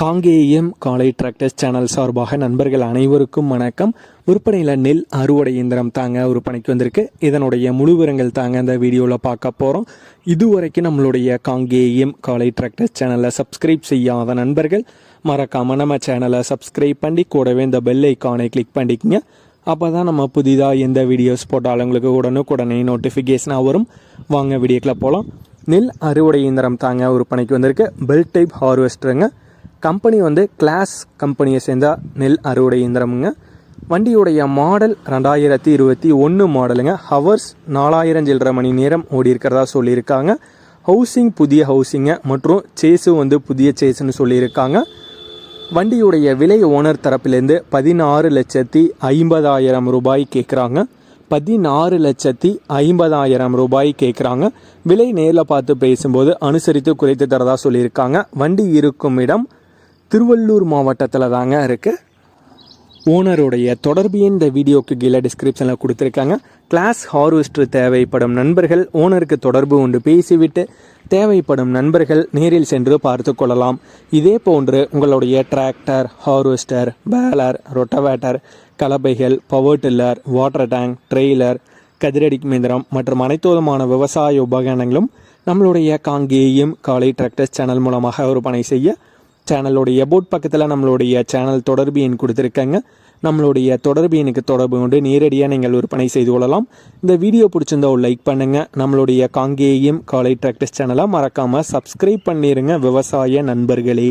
காங்கேயம் காலை tractors channel சார்பாக நண்பர்கள் அனைவருக்கும் வணக்கம். விற்பனையில் நெல் அறுவடை இயந்திரம் தாங்க விற்பனைக்கு வந்திருக்கு. இதனுடைய முழு விவரங்கள் தாங்க இந்த வீடியோவில் பார்க்க போகிறோம் இதுவரைக்கும் நம்மளுடைய காங்கேயம் காலை டிராக்டர்ஸ் சேனலை சப்ஸ்கிரைப் செய்யாத நண்பர்கள் மறக்காமல் நம்ம சேனலை சப்ஸ்கிரைப் பண்ணி கூடவே இந்த பெல் ஐக்கானை கிளிக் பண்ணிக்கங்க. அப்போ தான் நம்ம புதிதாக எந்த வீடியோஸ் போட்டாலும் உங்களுக்கு உடனுக்குடனே நோட்டிஃபிகேஷனாக வரும். வாங்க வீடியோக்கில் போகலாம் நெல் அறுவடை இயந்திரம் தாங்க விற்பனைக்கு வந்திருக்கு. பெல் டைப் ஹார்வெஸ்டருங்க கம்பெனி வந்து கிளாஸ் கம்பெனியை சேர்ந்த நெல் அறுவடை இயந்திரமுங்க. வண்டியுடைய மாடல் ரெண்டாயிரத்தி இருபத்தி ஒன்று மாடலுங்க. ஹவர்ஸ் நாலாயிரம் சில்லரை மணி நேரம் ஓடி இருக்கிறதா சொல்லியிருக்காங்க. ஹவுசிங் புதிய ஹவுசிங்க மற்றும் சேஸு வந்து புதிய சேஸுன்னு சொல்லியிருக்காங்க. வண்டியுடைய விலை ஓனர் தரப்பிலேருந்து பதினாறு லட்சத்தி ஐம்பதாயிரம் ரூபாய் கேட்குறாங்க. பதினாறு லட்சத்தி ஐம்பதாயிரம் ரூபாய் கேட்குறாங்க. விலை நேரில் பார்த்து பேசும்போது அனுசரித்து குறைத்து தரதாக சொல்லியிருக்காங்க. வண்டி இருக்கும் இடம் திருவள்ளூர் மாவட்டத்தில் தாங்க இருக்குது ஓனருடைய தொடர்பு எண் இந்த வீடியோக்கு கீழே டிஸ்கிரிப்ஷனில் கொடுத்துருக்காங்க. கிளாஸ் ஹார்வெஸ்டர் தேவைப்படும் நண்பர்கள் ஓனருக்கு தொடர்பு கொண்டு பேசிவிட்டு தேவைப்படும் நண்பர்கள் நேரில் சென்று பார்த்து கொள்ளலாம். இதே போன்று உங்களுடைய tractor harvester baler rotavator கலப்பைகள் power tiller water tank trailer கதிரடி மிந்திரம் மற்றும் அனைத்து விதமான விவசாய உபகரணங்களும் நம்மளுடைய காங்கேயம் காலை டிராக்டர்ஸ் சேனல் மூலமாக விற்பனை செய்ய சேனலுடைய போட் பக்கத்தில் நம்மளுடைய சேனல் தொடர்பு எண் கொடுத்துருக்காங்க. நம்மளுடைய தொடர்பு எனக்கு தொடர்பு கொண்டு நேரடியாக நீங்கள் விற்பனை செய்து கொள்ளலாம். இந்த வீடியோ பிடிச்சிருந்தா ஒரு லைக் பண்ணுங்கள் நம்மளுடைய காங்கேயம் காலை டிராக்டர்ஸ் சேனலை மறக்காமல் சப்ஸ்கிரைப் பண்ணிடுங்க விவசாய நண்பர்களே.